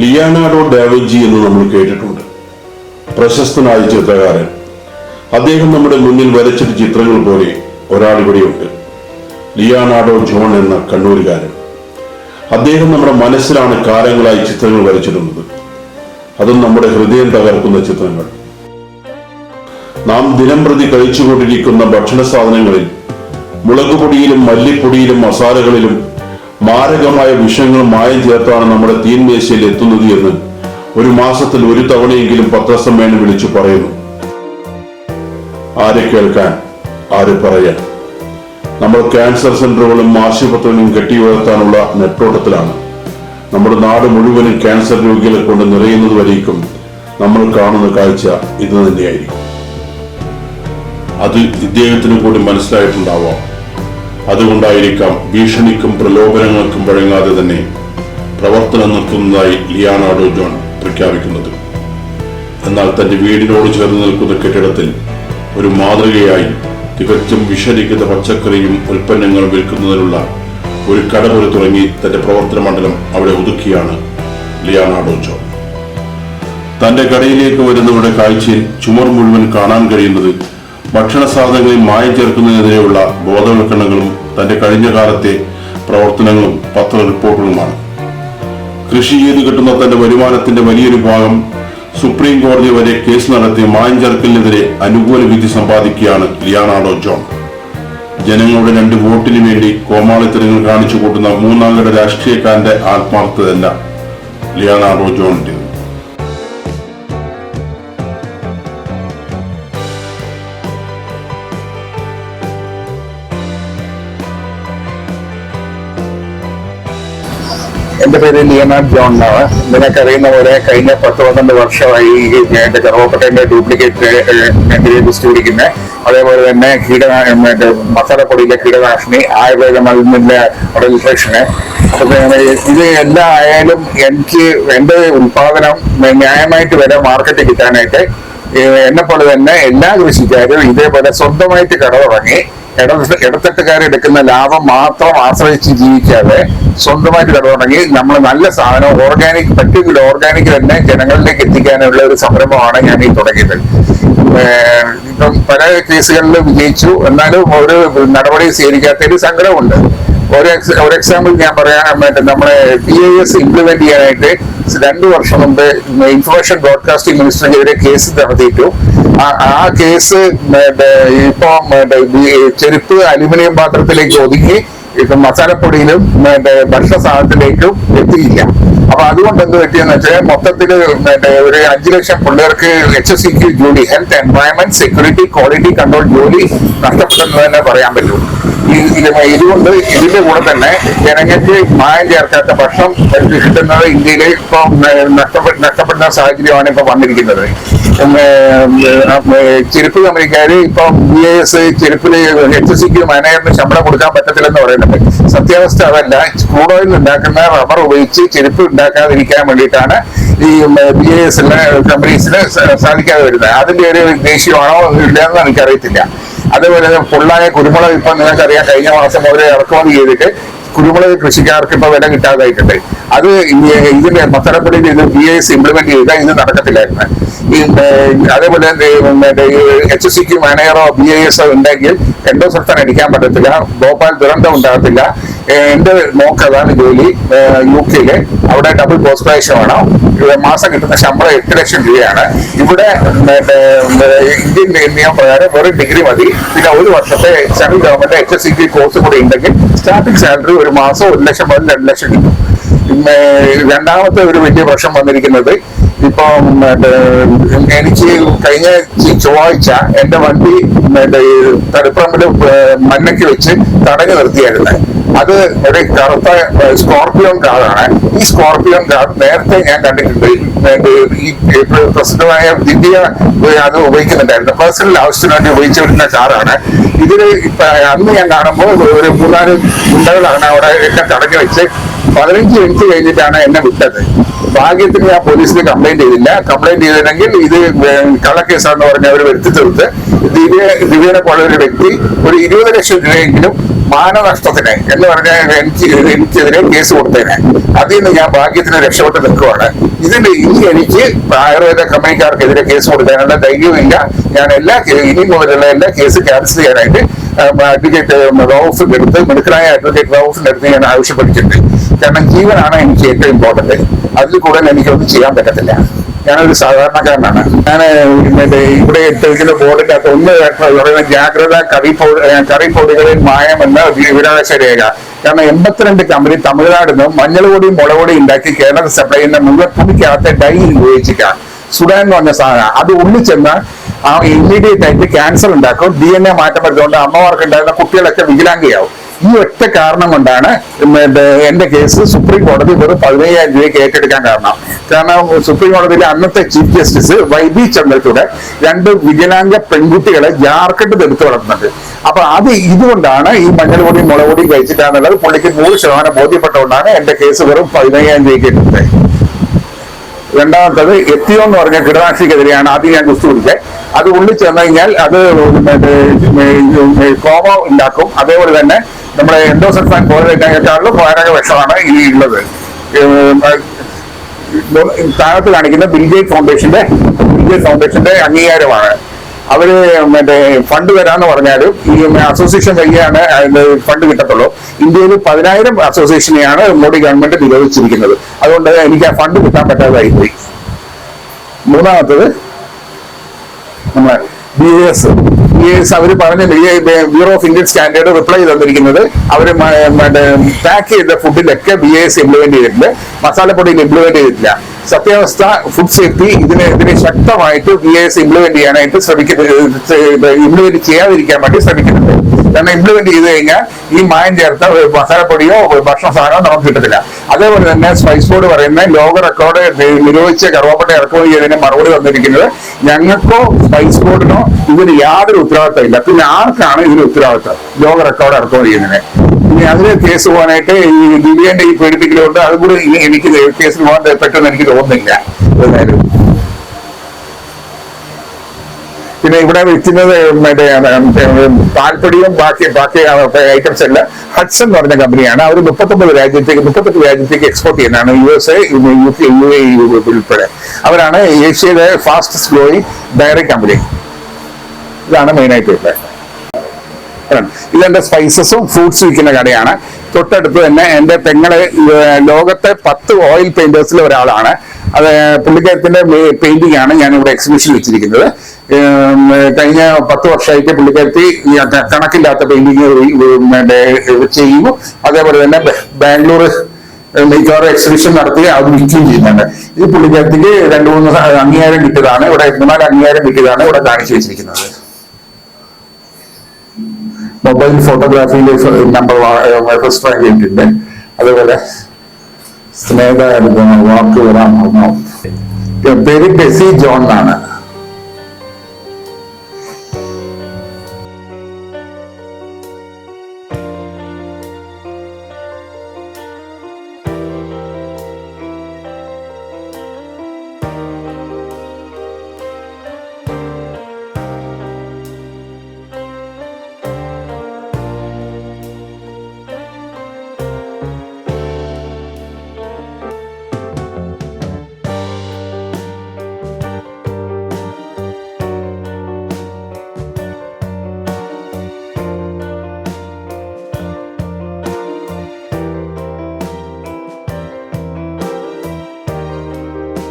Leonardo da Vinci എന്ന് നമ്മൾ കേട്ടിട്ടുണ്ട്. പ്രശസ്തനായ ചിത്രകാരൻ. അദ്ദേഹം നമ്മുടെ മുന്നിൽ വരച്ചിട്ട് ചിത്രങ്ങൾ പോലെ ഒരാൾ ഇവിടെയുണ്ട് ലിയാനാർഡോ ജോൺ എന്ന കണ്ണൂരുകാരൻ. അദ്ദേഹം നമ്മുടെ മനസ്സിലാണ് കാലങ്ങളായി ചിത്രങ്ങൾ വരച്ചിടുന്നത്. അതും നമ്മുടെ ഹൃദയം തകർക്കുന്ന ചിത്രങ്ങൾ. നാം ദിനം പ്രതി കഴിച്ചുകൊണ്ടിരിക്കുന്ന ഭക്ഷണ സാധനങ്ങളിൽ മുളകുപൊടിയിലും മല്ലിപ്പൊടിയിലും മസാലകളിലും മാരകമായ വിഷയങ്ങൾ മായം ചേർത്താണ് നമ്മുടെ തീൻമേശയിൽ എത്തുന്നത് എന്ന് ഒരു മാസത്തിൽ ഒരു തവണയെങ്കിലും പത്രസമ്മേളനം വിളിച്ചു പറയുന്നു. ആരെ കേൾക്കാൻ ആര് പറയാൻ? നമ്മൾ ക്യാൻസർ സെന്ററുകളും ആശുപത്രികളും കെട്ടിയുയർത്താനുള്ള നെട്ടോട്ടത്തിലാണ്. നമ്മുടെ നാട് മുഴുവനും ക്യാൻസർ രോഗികളെ കൊണ്ട് നിറയുന്നത് വരേക്കും നമ്മൾ കാണുന്ന കാഴ്ച ഇത് തന്നെയായിരിക്കും. അത് ഇദ്ദേഹത്തിന് കൂടി മനസ്സിലായിട്ടുണ്ടാവാം. അതുകൊണ്ടായിരിക്കാം ഭീഷണിക്കും പ്രലോഭനങ്ങൾക്കും വഴങ്ങാതെ തന്നെ പ്രവർത്തനം നിർത്തുന്നതായി ലിയാനാർഡോ ജോൺ പ്രഖ്യാപിക്കുന്നത്. എന്നാൽ തന്റെ വീടിനോട് ചേർന്ന് നിൽക്കുന്ന കെട്ടിടത്തിൽ ഒരു മാതൃകയായി തികച്ചും വിഷരിക്കുന്ന പച്ചക്കറിയും ഉൽപ്പന്നങ്ങളും വിൽക്കുന്നതിനുള്ള ഒരു കട പോലെ തുടങ്ങി തന്റെ പ്രവർത്തന മണ്ഡലം അവിടെ ഒതുക്കിയാണ് ലിയാനാർഡോ ജോൺ. തന്റെ കടയിലേക്ക് വരുന്നവരുടെ കാഴ്ചയിൽ ചുമർ മുഴുവൻ കാണാൻ കഴിയുന്നത് ഭക്ഷണ സാധനങ്ങളിൽ മായം ചേർക്കുന്നതിനെതിരെയുള്ള ബോധവൽക്കരണങ്ങളും തന്റെ കഴിഞ്ഞ കാലത്തെ പ്രവർത്തനങ്ങളും പത്ര റിപ്പോർട്ടുകളുമാണ്. കൃഷി ചെയ്ത് കിട്ടുന്ന തന്റെ വരുമാനത്തിന്റെ വലിയൊരു ഭാഗം സുപ്രീം കോടതി വരെ കേസ് നടത്തി മായം ചേർക്കലിനെതിരെ അനുകൂല വിധി സമ്പാദിക്കുകയാണ് ലിയാനാർഡോ ജോൺ. ജനങ്ങളുടെ രണ്ട് വോട്ടിന് വേണ്ടി കോമാളിത്തരങ്ങൾ കാണിച്ചു കൂട്ടുന്ന മൂന്നാംകട രാഷ്ട്രീയക്കാരന്റെ ആത്മാർത്ഥതല്ല ലിയാനാർഡോ ജോണിന്റേത്. എന്റെ പേര് ലിയനാർഡ് ജോൺ എന്നാണ്. നിങ്ങൾക്കറിയുന്ന പോലെ കഴിഞ്ഞ പത്ത് പന്ത്രണ്ട് വർഷമായി എന്റെ എന്റെ കറുവപ്പട്ടയുടെ ഡ്യൂപ്ലിക്കേറ്റ് ഡിസ്ട്രിബ്യൂട്ടിക്കുന്നത് അതേപോലെ തന്നെ മറ്റേ മസാലപ്പൊടിയിലെ കീടനാശിനി ആയുർവേദ മരുന്നിന്റെ രജിസ്ട്രേഷന് അപ്പൊ ഇത് എല്ലാം ആയാലും എനിക്ക് എന്റെ ഉത്പാദനം ന്യായമായിട്ട് വരെ മാർക്കറ്റ് കിട്ടാനായിട്ട് എന്നെ പോലെ തന്നെ എല്ലാ കൃഷിക്കാരും ഇതേപോലെ സ്വന്തമായിട്ട് കട തുടങ്ങി ഇട ഇടത്തട്ടുകാരെടുക്കുന്ന ലാഭം മാത്രം ആശ്രയിച്ച് ജീവിക്കാതെ സ്വന്തമായിട്ട് കട തുടങ്ങി നമ്മൾ നല്ല സാധനം ഓർഗാനിക് പറ്റുമെങ്കിൽ ഓർഗാനിക് തന്നെ ജനങ്ങളിലേക്ക് എത്തിക്കാനുള്ള ഒരു സംരംഭമാണ് ഞാൻ ഈ തുടങ്ങിയത്. ഇപ്പം പല കേസുകളിൽ വിജയിച്ചു എന്നാലും ഒരു നടപടി സ്വീകരിക്കാത്തതിൽ സങ്കടമുണ്ട്. ഒരു ഒരു എക്സാമ്പിൾ ഞാൻ പറയാൻ മറ്റേ നമ്മളെ പി ഐ എസ് ഇംപ്ലിമെന്റ് ചെയ്യാനായിട്ട് രണ്ടു വർഷം മുമ്പ് ഇൻഫർമേഷൻ ബ്രോഡ്കാസ്റ്റിംഗ് മിനിസ്റ്ററിനെതിരെ കേസ് നടത്തിയിട്ടു. ആ- കേസ് ഇപ്പം ചെരുപ്പ് അലുമിനിയം പാത്രത്തിലേക്ക് ഒതുങ്ങി. ഇപ്പൊ മസാലപ്പൊടിയിലും മറ്റേ ഭക്ഷണ സാധനത്തിലേക്കും എത്തിയില്ല. അപ്പൊ അതുകൊണ്ട് എന്ത് പറ്റിയെന്ന് വെച്ചാൽ മൊത്തത്തിൽ മറ്റേ ഒരു അഞ്ചു ലക്ഷം പിള്ളേർക്ക് എച്ച് എസ് സിക്ക് ജോലി health environment security quality control ജോലി നഷ്ടപ്പെട്ടെന്ന് തന്നെ പറയാൻ പറ്റും. ഈ- ഇത് ഇതുകൊണ്ട് ഇതിന്റെ കൂടെ തന്നെ ജനങ്ങൾക്ക് മായം ചേർക്കാത്ത ഭക്ഷണം കിട്ടുന്നത് ഇന്ത്യയിലെ ഇപ്പൊ നഷ്ടപ്പെടുന്ന സാഹചര്യമാണ് ഇപ്പൊ വന്നിരിക്കുന്നത്. ചെരുപ്പ് കമ്പനിക്കാര് ഇപ്പൊ ബി എസ് ചെരുപ്പിൽ എച്ച് സിക്ക് മാനേജറിന് ശമ്പളം കൊടുക്കാൻ പറ്റത്തില്ലെന്ന് പറയുന്നുണ്ട്. സത്യാവസ്ഥ അതല്ല. ക്രൂഡ് ഓയിൽ ഉണ്ടാക്കുന്ന റബ്ബർ ഉപയോഗിച്ച് ചെരുപ്പ് ഉണ്ടാക്കാതിരിക്കാൻ വേണ്ടിയിട്ടാണ് ഈ ബി എസ് കമ്പനീസിന് സാധിക്കാതെ വരുന്നത്. അതിന്റെ ഒരു ദേഷ്യമാണോ ഇല്ലയെന്ന് എനിക്കറിയത്തില്ല. അതേപോലെ ഫുള്ളായ കുരുമുളക് ഇപ്പൊ നിങ്ങൾക്കറിയാം കഴിഞ്ഞ മാസം മുതലേ ഇറക്കുമതി ചെയ്തിട്ട് കുരുമുളക് കൃഷിക്കാർക്ക് ഇപ്പൊ വില കിട്ടാതായിട്ടുണ്ട്. അത് ഇതിന്റെ മത്തലപ്പള്ളിയിൽ ഇത് ബി എസ് ഇംപ്ലിമെന്റ് ചെയ്താൽ ഇത് നടക്കത്തില്ലായിരുന്നു. അതേപോലെ എച്ച് എസ് സിക്ക് മാനേജറോ ബി ഐ എസോ ഉണ്ടെങ്കിൽ എൻഡോസൾഫാൻ അടിക്കാൻ പറ്റത്തില്ല. ഭോപ്പാൽ ദുരന്തം ഉണ്ടാകത്തില്ല. എന്റെ മോക്ക് അതാണ് ജോലി യു കെയിൽ. അവിടെ ഡബിൾ പോസ്റ്റ് ഗ്രാജുവേഷൻ വേണം ഇവിടെ മാസം കിട്ടുന്ന ശമ്പളം എട്ട് ലക്ഷം രൂപയാണ്. ഇവിടെ ഇന്ത്യൻ നിയമ പ്രകാരം വെറും ഡിഗ്രി മതി. പിന്നെ ഒരു വർഷത്തെ central government H S C course കൂടി ഉണ്ടെങ്കിൽ സ്റ്റാർട്ടിംഗ് സാലറി ഒരു മാസം ഒരു ലക്ഷം മുതൽ രണ്ട് ലക്ഷം കിട്ടും. രണ്ടാമത്തെ ഒരു വലിയ പ്രശ്നം വന്നിരിക്കുന്നത് ഇപ്പം എനിക്ക് കഴിഞ്ഞ ചൊവ്വാഴ്ച എന്റെ വണ്ടി തടുപ്പറമ്പിൽ മണ്ണയ്ക്ക് വെച്ച് തടഞ്ഞു നിർത്തിയായിരുന്നു. അത് ഒരു കറുത്ത സ്കോർപിയോൺ കാറാണ് ഈ സ്കോർപിയോൺ കാർ നേരത്തെ ഞാൻ കണ്ടിട്ടുണ്ട്. ഈ പ്രസിദ്ധമായ ദിവ്യ അത് ഉപയോഗിക്കുന്നുണ്ടായിരുന്നു. പേഴ്സണൽ ആവശ്യത്തിന് വേണ്ടി ഉപയോഗിച്ചിരുന്ന കാറാണ് ഇതിൽ അന്ന് ഞാൻ കാണുമ്പോൾ ഒരു മൂന്നാൽ ഗുണ്ടകളാണ് അവിടെ എന്നെ തടഞ്ഞു വെച്ച് പതിനഞ്ച് മിനിറ്റ് കഴിഞ്ഞിട്ടാണ് എന്നെ വിട്ടത്. ഭാഗ്യത്തിന് ഞാൻ പോലീസിന് കംപ്ലൈന്റ് ചെയ്തില്ല. കംപ്ലൈന്റ് ചെയ്തില്ലെങ്കിൽ ഇത് കള്ളക്കേസാണെന്ന് പറഞ്ഞ് അവർ വരുത്തി തീർത്ത്. ദിവ്യ ദിവ്യനെ പോലെ ഒരു വ്യക്തി ഒരു ഇരുപത് ലക്ഷം രൂപയെങ്കിലും മാനനഷ്ടത്തിന് എന്ന് പറഞ്ഞാൽ എനിക്ക് എനിക്കെതിരെ കേസ് കൊടുത്തേനെ അതിൽ നിന്ന് ഞാൻ ഭാഗ്യത്തിന് രക്ഷപ്പെട്ട് നിൽക്കുവാണ്. ഇതിന് ഇനി എനിക്ക് ആയുർവേദ കമ്പനിക്കാർക്കെതിരെ കേസ് കൊടുക്കാനുള്ള ധൈര്യമില്ല ഞാൻ എല്ലാ ഇനി മുതലുള്ള എല്ലാ കേസ് ക്യാൻസൽ ചെയ്യാനായിട്ട് അഡ്വക്കേറ്റ് റൌഫിന്റെ അടുത്ത് മെഡിക്കലായ അഡ്വക്കേറ്റ് റൌഫിന്റെ അടുത്ത് ഞാൻ ആവശ്യപ്പെട്ടിട്ടുണ്ട്. കാരണം ജീവനാണ് എനിക്ക് ഏറ്റവും ഇമ്പോർട്ടന്റ് അതിൽ കൂടുതൽ എനിക്കൊന്നും ചെയ്യാൻ പറ്റത്തില്ല. ഞാനൊരു സാധാരണക്കാരനാണ്. ഞാൻ മറ്റേ ഇവിടെ ഇട്ടിരിക്കുന്ന ബോർഡിന്റെ അകത്ത് ഒന്ന് പറയുന്ന ജാഗ്രത കറി കറി പൊടികളിൽ മായമെന്ന വിവരാവകാശ രേഖ. കാരണം എൺപത്തിരണ്ട് കമ്പനി തമിഴ്നാട് നിന്ന് മഞ്ഞൾ പൊടിയും മുളക് പൊടിയും ഉണ്ടാക്കി കേരളത്തിൽ സപ്ലൈ ചെയ്യുന്ന മുഴുവൻ തുണിക്കകത്ത് ഡൈ ഉപയോഗിച്ചിട്ടാണ് സുഡാൻ എന്ന് പറഞ്ഞ സാധനം. അത് ഉള്ളിച്ചെന്ന് ആ ഇമ്മീഡിയറ്റ് ആയിട്ട് ക്യാൻസർ ഉണ്ടാക്കും. ഡി എൻ എ മാറ്റം വരുന്നതുകൊണ്ട് അമ്മമാർക്ക് ഉണ്ടായിരുന്ന കുട്ടികളൊക്കെ വികലാംഗയാവും. ഈ ഒറ്റ കാരണം കൊണ്ടാണ് എന്റെ കേസ് സുപ്രീം കോടതി വെറും പതിനയ്യായിരം രൂപയ്ക്ക് ഏറ്റെടുക്കാൻ കാരണം. കാരണം സുപ്രീം കോടതിയിലെ അന്നത്തെ chief justice Y B Chandrachud രണ്ട് വികലാംഗ പെൺകുട്ടികളെ ജാർഖണ്ഡിൽ എടുത്തു വളർത്തുന്നത് അപ്പൊ അത് ഇതുകൊണ്ടാണ് ഈ മഞ്ഞൾപൊടിയും മുളകൊടിയും കഴിച്ചിട്ടാന്നുള്ളത് പുള്ളിക്ക് നൂറ് ശതമാനം ബോധ്യപ്പെട്ടുകൊണ്ടാണ് എന്റെ കേസ് വെറും പതിനയ്യായിരം രൂപയ്ക്ക് എടുത്തത്. രണ്ടാമത്തത് എത്തിയോ എന്ന് പറഞ്ഞ കീടനാശിനിക്കെതിരെയാണ് ആദ്യം ഞാൻ കുസ്തു പിടിച്ചത് അത് ഉള്ളിൽ ചെന്ന് കഴിഞ്ഞാൽ അത് കോമ ഉണ്ടാക്കും. അതേപോലെ തന്നെ നമ്മുടെ എൻഡോസൾഫാൻ പോലെക്കാളും മാരക വിഷമാണ് ഈ ഉള്ളത്. താഴത്ത് കാണിക്കുന്ന ബിൽഗേറ്റ് ഫൗണ്ടേഷന്റെ ബിൽഗേറ്റ് ഫൗണ്ടേഷന്റെ അംഗീകാരമാണ്. അവർ മറ്റേ ഫണ്ട് തരാന്ന് പറഞ്ഞാലും ഈ അസോസിയേഷൻ വഴിയാണ് ഫണ്ട് കിട്ടത്തുള്ളൂ. ഇന്ത്യയിൽ പതിനായിരം അസോസിയേഷനെയാണ് മോഡി ഗവൺമെന്റ് നിരോധിച്ചിരിക്കുന്നത്. അതുകൊണ്ട് എനിക്ക് ആ ഫണ്ട് കിട്ടാൻ പറ്റാതായി പോയി മൂന്നാമത്തത് നമ്മളെ ബി എസ് ബി എസ് അവർ പറഞ്ഞ bureau of Indian standard reply തന്നിരിക്കുന്നത്. അവർ പാക്ക് ചെയ്ത ഫുഡിലൊക്കെ ബി എസ് ഇംപ്ലിമെന്റ് ചെയ്തിട്ടുണ്ട് മസാലപ്പൊടിയിൽ ഇംപ്ലിമെന്റ് ചെയ്തിട്ടില്ല. സത്യാവസ്ഥ ഫുഡ് സേഫ്റ്റി ഇതിനെ ഇതിനെ ശക്തമായിട്ട് ബി എസ് ഇംപ്ലിമെന്റ് ചെയ്യാനായിട്ട് ശ്രമിക്കുന്നത് ഇംപ്ലിമെന്റ് ചെയ്യാതിരിക്കാൻ വേണ്ടി ശ്രമിക്കുന്നുണ്ട്. കാരണം ഇംപ്ലിമെന്റ് ചെയ്ത് കഴിഞ്ഞാൽ ഈ മായം ചേർത്ത മസാലപ്പൊടിയോ ഭക്ഷണ സാധനമോ നമുക്ക് കിട്ടത്തില്ല. അതേപോലെ തന്നെ സ്പൈസ് ബോർഡ് പറയുന്ന ലോക റെക്കോർഡ് നിരോധിച്ച കറുവാപ്പട്ട ഇറക്കുമതി ചെയ്തതിന് മറുപടി വന്നിരിക്കുന്നത് ഞങ്ങൾക്കോ സ്പൈസ് ബോർഡിനോ ഇതിന് യാതൊരു ഉത്തരവാദിത്തം ഇല്ല. പിന്നെ ആർക്കാണ് ഇതിന് ഉത്തരവാദിത്തം? ലോക റെക്കോർഡ് ഇറക്കുമതി ചെയ്യുന്നതിന്. ഇനി അതിന് കേസ് പോകാനായിട്ട് ഈ ദിവ്യന്റെ ഈ പേടിപ്പിക്കലുകൊണ്ട് അതും കൂടി ഇനി എനിക്ക് കേസിൽ പോകാൻ പെട്ടെന്ന് എനിക്ക് തോന്നുന്നില്ല. ഏതായാലും പിന്നെ ഇവിടെ വിൽക്കുന്നത് മറ്റേ പാൽപ്പൊടിയും ബാക്കി ബാക്കി ഐറ്റംസ് എല്ലാം ഹഡ്സൺ എന്ന് പറഞ്ഞ കമ്പനിയാണ് അവർ മുപ്പത്തൊമ്പത് രാജ്യത്തേക്ക് മുപ്പത്തെട്ട് രാജ്യത്തേക്ക് എക്സ്പോർട്ട് ചെയ്യുന്നതാണ് U S A U K U A ഉൾപ്പെടെ. അവരാണ് ഏഷ്യയിലെ ഫാസ്റ്റസ്റ്റ് ഗ്രോയിങ് ഡയറി കമ്പനി ഇതാണ് മെയിനായിട്ട് ഇവിടെ ഇതെന്റെ സ്പൈസസും ഫ്രൂട്ട്സ് വിൽക്കുന്ന കടയാണ്. തൊട്ടടുത്ത് തന്നെ എന്റെ പെങ്ങൾ ലോകത്തെ പത്ത് ഓയിൽ പെയിന്റേഴ്സിൽ ഒരാളാണ്. അത് പുള്ളിക്കാരത്തിന്റെ പെയിന്റിംഗ് ആണ് ഞാൻ ഇവിടെ എക്സിബിഷൻ വെച്ചിരിക്കുന്നത്. കഴിഞ്ഞ പത്ത് വർഷമായിട്ട് പുള്ളിക്കാരത്തി കണക്കില്ലാത്ത പെയിന്റിങ് ചെയ്യും അതേപോലെ തന്നെ ബാംഗ്ലൂർ മിക്കവാറും എക്സിബിഷൻ നടത്തി അത് വിൽക്കുകയും ചെയ്യുന്നുണ്ട്. ഈ പുള്ളിക്കാരത്തിക്ക് രണ്ടു മൂന്ന് അംഗീകാരം കിട്ടിയതാണ്. ഇവിടെ മൂന്നാൽ അംഗീകാരം കിട്ടിയതാണ് ഇവിടെ കാണിച്ചു വെച്ചിരിക്കുന്നത്. മൊബൈൽ ഫോട്ടോഗ്രാഫിയിൽ നമ്പർ ഫസ്റ്റ് റാങ്ക് കിട്ടിയിട്ടുണ്ട് അതുപോലെ സ്നേഹ വാക്ക് വരാൻ പറഞ്ഞു പേര് ബെസി ജോൺ എന്നാണ്.